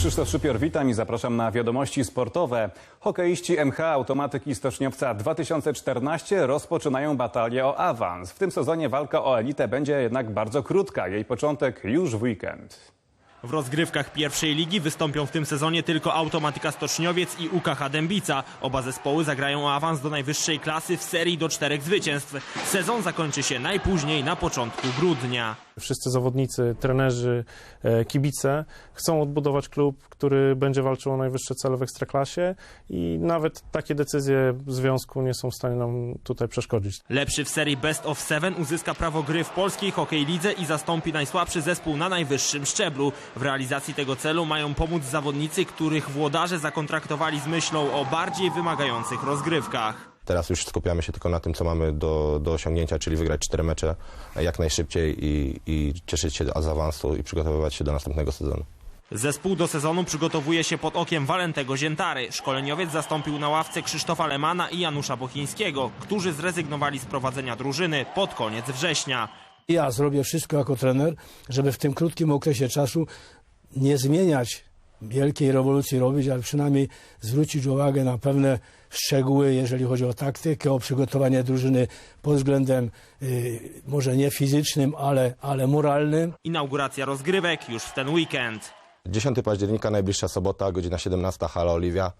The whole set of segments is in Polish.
Krzysztof Szypior, witam i zapraszam na wiadomości sportowe. Hokeiści MH Automatyki Stoczniowca 2014 rozpoczynają batalię o awans. W tym sezonie walka o elitę będzie jednak bardzo krótka. Jej początek już w weekend. W rozgrywkach pierwszej ligi wystąpią w tym sezonie tylko Automatyka Stoczniowiec i UKH Dębica. Oba zespoły zagrają o awans do najwyższej klasy w serii do czterech zwycięstw. Sezon zakończy się najpóźniej na początku grudnia. Wszyscy zawodnicy, trenerzy, e, kibice chcą odbudować klub, który będzie walczył o najwyższe cele w ekstraklasie i nawet takie decyzje w związku nie są w stanie nam tutaj przeszkodzić. Lepszy w serii Best of Seven uzyska prawo gry w polskiej hokej lidze i zastąpi najsłabszy zespół na najwyższym szczeblu. W realizacji tego celu mają pomóc zawodnicy, których włodarze zakontraktowali z myślą o bardziej wymagających rozgrywkach. Teraz już skupiamy się tylko na tym, co mamy do, do osiągnięcia, czyli wygrać cztery mecze jak najszybciej i, i cieszyć się z awansu i przygotowywać się do następnego sezonu. Zespół do sezonu przygotowuje się pod okiem Walentego Ziętary. Szkoleniowiec zastąpił na ławce Krzysztofa Lemana i Janusza Bochińskiego, którzy zrezygnowali z prowadzenia drużyny pod koniec września. Ja zrobię wszystko jako trener, żeby w tym krótkim okresie czasu nie zmieniać wielkiej rewolucji robić, ale przynajmniej zwrócić uwagę na pewne szczegóły, jeżeli chodzi o taktykę, o przygotowanie drużyny pod względem y, może nie fizycznym, ale, ale moralnym. Inauguracja rozgrywek już w ten weekend. 10 października, najbliższa sobota, godzina 17, hala Oliwia.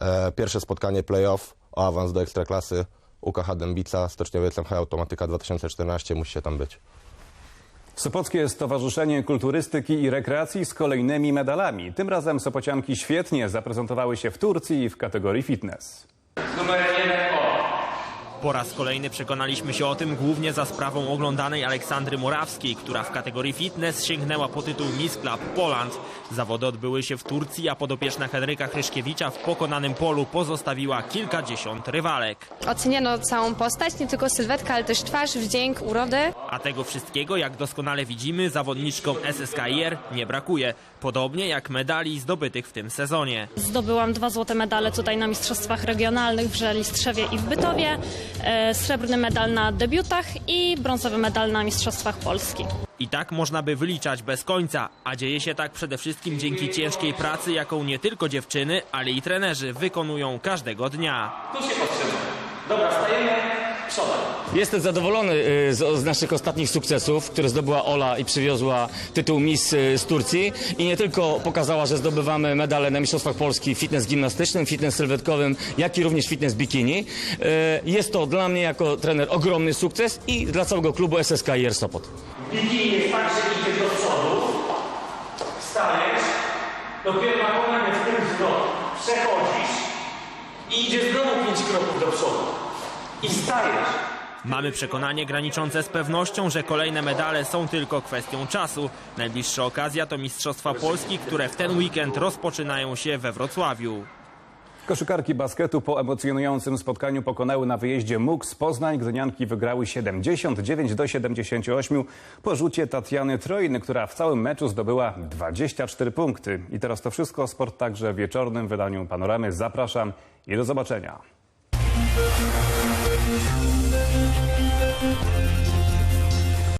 E, pierwsze spotkanie playoff o awans do Ekstraklasy. UKH Dębica, Stoczniowiec MH Automatyka 2014, musicie tam być. Sopockie Stowarzyszenie Kulturystyki i Rekreacji z kolejnymi medalami. Tym razem Sopocianki świetnie zaprezentowały się w Turcji w kategorii fitness. Po raz kolejny przekonaliśmy się o tym głównie za sprawą oglądanej Aleksandry Morawskiej, która w kategorii fitness sięgnęła po tytuł Miss Club Poland. Zawody odbyły się w Turcji, a podopieczna Henryka Hryszkiewicza w pokonanym polu pozostawiła kilkadziesiąt rywalek. Oceniano całą postać, nie tylko sylwetkę, ale też twarz, wdzięk, urodę. A tego wszystkiego, jak doskonale widzimy, zawodniczkom SSKIR nie brakuje. Podobnie jak medali zdobytych w tym sezonie. Zdobyłam dwa złote medale tutaj na Mistrzostwach Regionalnych w Żeli-Strzewie i w Bytowie, srebrny medal na debiutach i brązowy medal na Mistrzostwach Polski. I tak można by wyliczać bez końca, a dzieje się tak przede wszystkim dzięki ciężkiej pracy, jaką nie tylko dziewczyny, ale i trenerzy wykonują każdego dnia. Jestem zadowolony y, z, z naszych ostatnich sukcesów, które zdobyła Ola i przywiozła tytuł Miss y, z Turcji. I nie tylko pokazała, że zdobywamy medale na Mistrzostwach Polski w fitness gimnastycznym, fitness sylwetkowym, jak i również fitness bikini. Y, Jest to dla mnie jako trener ogromny sukces i dla całego klubu SSK IR Sopot. Bikini jest tak, że idziesz do przodu, wstajesz, dopiero na kolejny w tym zwrot przechodzisz i idziesz znowu 5 kroków do przodu. I stajesz. Mamy przekonanie graniczące z pewnością, że kolejne medale są tylko kwestią czasu. Najbliższa okazja to Mistrzostwa Polski, które w ten weekend rozpoczynają się we Wrocławiu. Koszykarki basketu po emocjonującym spotkaniu pokonały na wyjeździe MUK z Poznań. Gdynianki wygrały 79 do 78 po rzucie Tatiany Trojny, która w całym meczu zdobyła 24 punkty. I teraz to wszystko. Sport także w wieczornym wydaniu Panoramy. Zapraszam i do zobaczenia. Thank you.